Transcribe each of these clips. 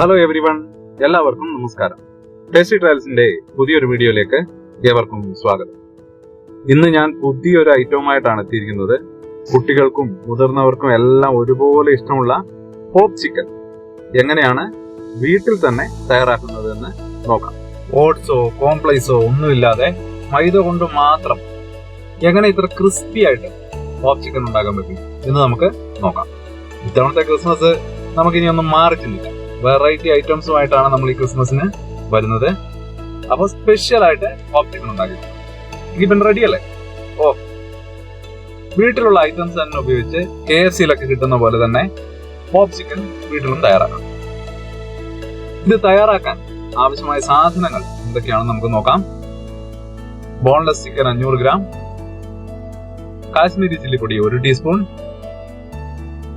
Hello every one എല്ലാവർക്കും നമസ്കാരം. Tasty ട്രയൽസിന്റെ പുതിയൊരു വീഡിയോയിലേക്ക് ഏവർക്കും സ്വാഗതം. ഇന്ന് ഞാൻ പുതിയൊരു ഐറ്റവുമായിട്ടാണ് എത്തിയിരിക്കുന്നത്. കുട്ടികൾക്കും മുതിർന്നവർക്കും എല്ലാം ഒരുപോലെ ഇഷ്ടമുള്ള പോപ്പ് ചിക്കൻ എങ്ങനെയാണ് വീട്ടിൽ തന്നെ തയ്യാറാക്കുന്നത് എന്ന് നോക്കാം. ഓട്സോ കോംപ്ലൈസോ ഒന്നുമില്ലാതെ മൈദ കൊണ്ട് മാത്രം എങ്ങനെ ഇത്ര ക്രിസ്പി ആയിട്ട് പോപ്പ് ചിക്കൻ ഉണ്ടാക്കാൻ പറ്റും എന്ന് നമുക്ക് നോക്കാം. ഇത്തവണത്തെ ക്രിസ്മസ് നമുക്കിനി ഒന്നും മാറി ചിന്തിക്കാം വെറൈറ്റി ഐറ്റംസുമായിട്ടാണ് നമ്മൾ ഈ ക്രിസ്മസിന് വരുന്നത്. അപ്പൊ സ്പെഷ്യൽ ആയിട്ട് ചിക്കൻ ഉണ്ടാക്കി. ഇപ്പം റെഡി അല്ലേ? ഓ. വീട്ടിലുള്ള ഐറ്റംസ് തന്നെ ഉപയോഗിച്ച് കെ എഫ് സിയിലൊക്കെ കിട്ടുന്ന പോലെ തന്നെ പോപ്പ് ചിക്കൻ വീട്ടിലും തയ്യാറാക്കാം. ഇത് തയ്യാറാക്കാൻ ആവശ്യമായ സാധനങ്ങൾ എന്തൊക്കെയാണെന്ന് നമുക്ക് നോക്കാം. ബോൺലെസ് ചിക്കൻ അഞ്ഞൂറ് ഗ്രാം കാശ്മീരി ചില്ലി പൊടി ഒരു ടീസ്പൂൺ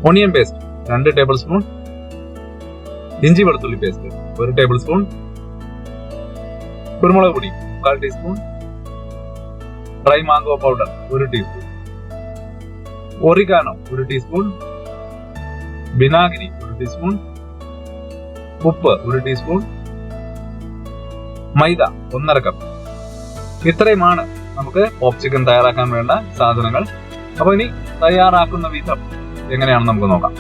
ഒണിയൻ പേസ്റ്റ് രണ്ട് ടേബിൾ സ്പൂൺ ഇഞ്ചി വെളുത്തുള്ളി പേസ്റ്റ് ഒരു ടേബിൾ സ്പൂൺ കുരുമുളക് പൊടി കാൽ ടീസ്പൂൺ ഡ്രൈ മാംഗോ പൗഡർ ഒരു ടീസ്പൂൺ ഒറിഗാനോ ഒരു ടീസ്പൂൺ വിനാഗിരി ഒരു ടീസ്പൂൺ ഉപ്പ് ഒരു ടീസ്പൂൺ മൈദ ഒന്നര കപ്പ് ഇത്രയുമാണ് നമുക്ക് പോപ്പ് ചിക്കൻ തയ്യാറാക്കാൻ വേണ്ട സാധനങ്ങൾ. അപ്പൊ ഇനി തയ്യാറാക്കുന്ന വിധം എങ്ങനെയാണെന്ന് നമുക്ക് നോക്കാം.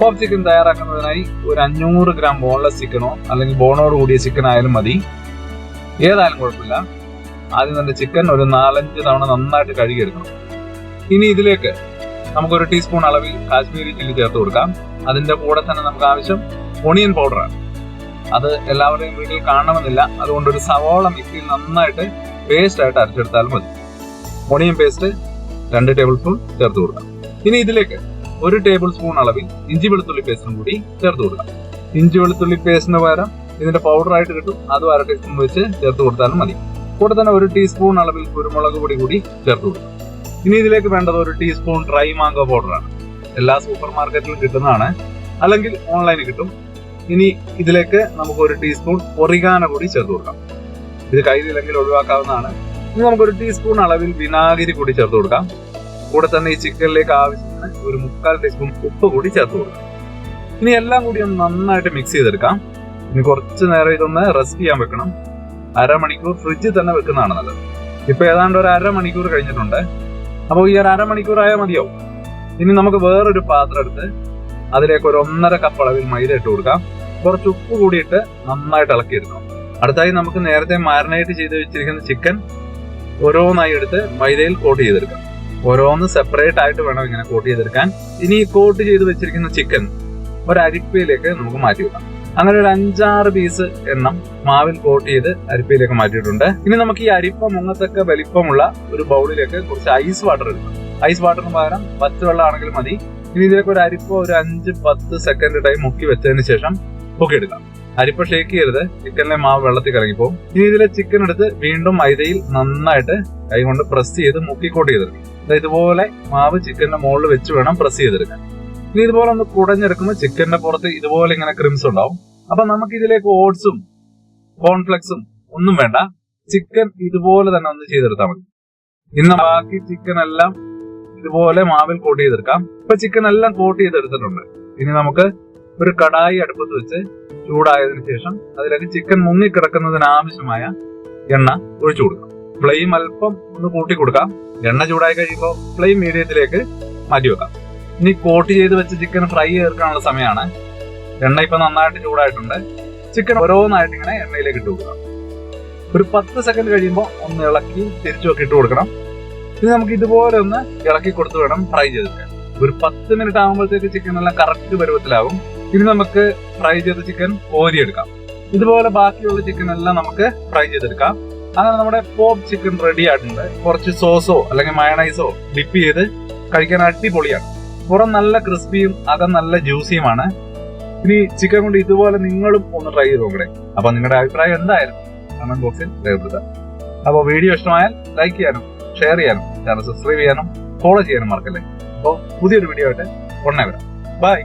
പോപ്പ് ചിക്കൻ തയ്യാറാക്കുന്നതിനായി ഒരു അഞ്ഞൂറ് ഗ്രാം ബോൺലെസ് ചിക്കനോ അല്ലെങ്കിൽ ബോണോട് കൂടിയ ചിക്കൻ ആയാലും മതി. ഏതായാലും കുഴപ്പമില്ല. ആദ്യം തന്നെ ചിക്കൻ ഒരു നാലഞ്ച് തവണ നന്നായിട്ട് കഴുകിയെടുക്കണം. ഇനി ഇതിലേക്ക് നമുക്കൊരു ടീസ്പൂൺ അളവിൽ കാശ്മീരി ചില്ലി ചേർത്ത് കൊടുക്കാം. അതിന്റെ കൂടെ തന്നെ നമുക്ക് ആവശ്യം ഒണിയൻ പൗഡറാണ് അത് എല്ലാവരുടെയും വീട്ടിൽ കാണണമെന്നില്ല. അതുകൊണ്ട് ഒരു സവോള മിക്സിയിൽ നന്നായിട്ട് പേസ്റ്റ് ആയിട്ട് അരച്ചെടുത്താലും മതി. ഒണിയൻ പേസ്റ്റ് രണ്ട് ടേബിൾ സ്പൂൺ ചേർത്ത് കൊടുക്കാം. ഇനി ഇതിലേക്ക് ഒരു ടേബിൾ സ്പൂൺ അളവിൽ ഇഞ്ചി വെളുത്തുള്ളി പേസ്റ്റും കൂടി ചേർത്ത് കൊടുക്കാം. ഇഞ്ചി വെളുത്തുള്ളി പേസ്റ്റിന് പകരം ഇതിന്റെ പൗഡർ ആയിട്ട് കിട്ടും. അത് അര ടീസ്പൂൺ വെച്ച് ചേർത്ത് കൊടുത്താലും മതി. കൂടെ തന്നെ ഒരു ടീസ്പൂൺ അളവിൽ കുരുമുളക് പൊടി കൂടി ചേർത്ത് കൊടുക്കാം. ഇനി ഇതിലേക്ക് വേണ്ടത് ഒരു ടീസ്പൂൺ ഡ്രൈ മാംഗോ പൗഡറാണ് എല്ലാ സൂപ്പർ മാർക്കറ്റിലും കിട്ടുന്നതാണ്. അല്ലെങ്കിൽ ഓൺലൈനിൽ കിട്ടും. ഇനി ഇതിലേക്ക് നമുക്ക് ഒരു ടീസ്പൂൺ ഒറിഗാന കൂടി ചേർത്ത് കൊടുക്കാം. ഇത് കയ്യിലില്ലെങ്കിൽ ഒഴിവാക്കാവുന്നതാണ്. ഇനി നമുക്ക് നമുക്കൊരു ടീസ്പൂൺ അളവിൽ വിനാഗിരി കൂടി ചേർത്ത് കൊടുക്കാം. കൂടെ തന്നെ ഈ ചിക്കനിലേക്ക് ആവശ്യത്തിന് ഒരു മുക്കാൽ ടീസ്പൂൺ ഉപ്പ് കൂടി ചേർത്ത് കൊടുക്കാം. ഇനി എല്ലാം കൂടി ഒന്ന് നന്നായിട്ട് മിക്സ് ചെയ്തെടുക്കാം. ഇനി കുറച്ച് നേരം ഇതൊന്ന് റെസ്റ്റ് ചെയ്യാൻ വെക്കണം. അരമണിക്കൂർ ഫ്രിഡ്ജിൽ തന്നെ വെക്കുന്നതാണ് നല്ലത്. ഇപ്പൊ ഏതാണ്ട് ഒരു അരമണിക്കൂർ കഴിഞ്ഞിട്ടുണ്ട്. അപ്പോൾ ഈ ഒരു അരമണിക്കൂർ ആയാൽ മതിയാവും ഇനി നമുക്ക് വേറൊരു പാത്രം എടുത്ത് അതിലേക്ക് ഒരു ഒന്നര കപ്പ് അളവിൽ മൈദ ഇട്ട് കൊടുക്കാം. കുറച്ച് ഉപ്പ് കൂടിയിട്ട് നന്നായിട്ട് ഇളക്കിയെടുക്കണം. അടുത്തായി നമുക്ക് നേരത്തെ മാരിനേറ്റ് ചെയ്ത് വെച്ചിരിക്കുന്ന ചിക്കൻ ഓരോന്നായി എടുത്ത് മൈദയിൽ കോട്ട് ചെയ്തെടുക്കാം. ഓരോന്ന് സെപ്പറേറ്റ് ആയിട്ട് വേണം ഇങ്ങനെ കോട്ട് ചെയ്തെടുക്കാൻ. ഇനി കോട്ട് ചെയ്ത് വെച്ചിരിക്കുന്ന ചിക്കൻ ഒരു അരിപ്പയിലേക്ക് നമുക്ക് മാറ്റി അങ്ങനെ ഒരു അഞ്ചാറ് പീസ് എണ്ണം മാവിൽ കോട്ട് ചെയ്ത് അരിപ്പയിലേക്ക് മാറ്റിയിട്ടുണ്ട്. ഇനി നമുക്ക് ഈ അരിപ്പ മുങ്ങത്തക്ക വലിപ്പമുള്ള ഒരു ബൗളിലേക്ക് കുറച്ച് ഐസ് വാട്ടർ എടുക്കാം. ഐസ് വാട്ടറിന് പകരം പച്ചവെള്ളം ആണെങ്കിലും മതി. ഇനി ഇതിലേക്ക് ഒരു അരിപ്പ ഒരു അഞ്ച് പത്ത് സെക്കൻഡ് ടൈം മുക്കി വെച്ചതിന് ശേഷം പൊക്കിയെടുക്കാം അരിപ്പ ഷേക്ക് ചെയ്യരുത്. ചിക്കനിലെ മാവ് വെള്ളത്തിൽ കറങ്ങിപ്പോകും ഇനി ഇതിലെ ചിക്കൻ എടുത്ത് വീണ്ടും മൈദയിൽ നന്നായിട്ട് കൈ കൊണ്ട് പ്രസ് ചെയ്ത് മുക്കി കോട്ട് ചെയ്തെടുക്കും. ഇതുപോലെ മാവ് ചിക്കന്റെ മുകളിൽ വെച്ച് വേണം പ്രസ് ചെയ്തെടുക്കാൻ. ഇനി ഇതുപോലെ ഒന്ന് കുടഞ്ഞെടുക്കുമ്പോൾ ചിക്കന്റെ പുറത്ത് ഇതുപോലെ ഇങ്ങനെ ക്രിംസ് ഉണ്ടാവും. അപ്പൊ നമുക്ക് ഇതിലേക്ക് ഓട്സും കോൺഫ്ലെക്സും ഒന്നും വേണ്ട. ചിക്കൻ ഇതുപോലെ തന്നെ ഒന്ന് ചെയ്തെടുത്താൽ മതി. ഇന്ന് ബാക്കി ചിക്കൻ എല്ലാം ഇതുപോലെ മാവിൽ കോട്ട് ചെയ്തെടുക്കാം. ഇപ്പൊ ചിക്കൻ എല്ലാം കോട്ട് ചെയ്തെടുത്തിട്ടുണ്ട്. ഇനി നമുക്ക് ഒരു കടായി അടുപ്പത്ത് വെച്ച് ചൂടായതിനു ശേഷം അതിലേക്ക് ചിക്കൻ മുങ്ങിക്കിടക്കുന്നതിന് ആവശ്യമായ എണ്ണ ഒഴിച്ചു കൊടുക്കാം. ഫ്ലെയിം അല്പം ഒന്ന് കൂട്ടി കൊടുക്കാം. എണ്ണ ചൂടായി കഴിയുമ്പോൾ ഫ്ലെയിം മീഡിയത്തിലേക്ക് മാറ്റി വെക്കാം. ഇനി കോട്ട് ചെയ്ത് വെച്ച് ചിക്കൻ ഫ്രൈ ചേർക്കാനുള്ള സമയമാണ്. എണ്ണ ഇപ്പൊ നന്നായിട്ട് ചൂടായിട്ടുണ്ട്. ചിക്കൻ ഓരോന്നായിട്ട് ഇങ്ങനെ എണ്ണയിലേക്ക് ഇട്ട് കൊടുക്കാം. ഒരു പത്ത് സെക്കൻഡ് കഴിയുമ്പോൾ ഒന്ന് ഇളക്കി തിരിച്ചൊക്കെ ഇട്ട് കൊടുക്കണം. ഇനി നമുക്ക് ഇതുപോലെ ഒന്ന് ഇളക്കി കൊടുത്ത് വേണം ഫ്രൈ ചെയ്തെടുക്കാൻ ഒരു പത്ത് മിനിറ്റ് ആകുമ്പോഴത്തേക്ക് ചിക്കൻ എല്ലാം കറക്റ്റ് പരുവത്തിലാവും. ഇനി നമുക്ക് ഫ്രൈ ചെയ്ത ചിക്കൻ ഓരിയെടുക്കാം ഇതുപോലെ ബാക്കിയുള്ള ചിക്കൻ എല്ലാം നമുക്ക് ഫ്രൈ ചെയ്തെടുക്കാം. അങ്ങനെ നമ്മുടെ പോപ്പ് ചിക്കൻ റെഡി ആയിട്ടുണ്ട്. കുറച്ച് സോസോ അല്ലെങ്കിൽ മയണൈസോ ഡിപ്പ് ചെയ്ത് കഴിക്കാൻ അടിപൊളിയാണ്. പുറം നല്ല ക്രിസ്പിയും അകം നല്ല ജ്യൂസിയുമാണ് ഇനി ചിക്കൻ കൊണ്ട് ഇതുപോലെ നിങ്ങളും ഒന്ന് ട്രൈ ചെയ്ത് നോക്കണേ. അപ്പൊ നിങ്ങളുടെ അഭിപ്രായം എന്തായാലും കമന്റ് ബോക്സിൽ രേഖപ്പെടുത്താം. അപ്പോൾ വീഡിയോ ഇഷ്ടമായാൽ ലൈക്ക് ചെയ്യാനും ഷെയർ ചെയ്യാനും ചാനൽ സബ്സ്ക്രൈബ് ചെയ്യാനും ഫോളോ ചെയ്യാനും മറക്കല്ലേ. അപ്പോൾ പുതിയൊരു വീഡിയോ ആയിട്ട് ഉടനെ വരാം. ബൈ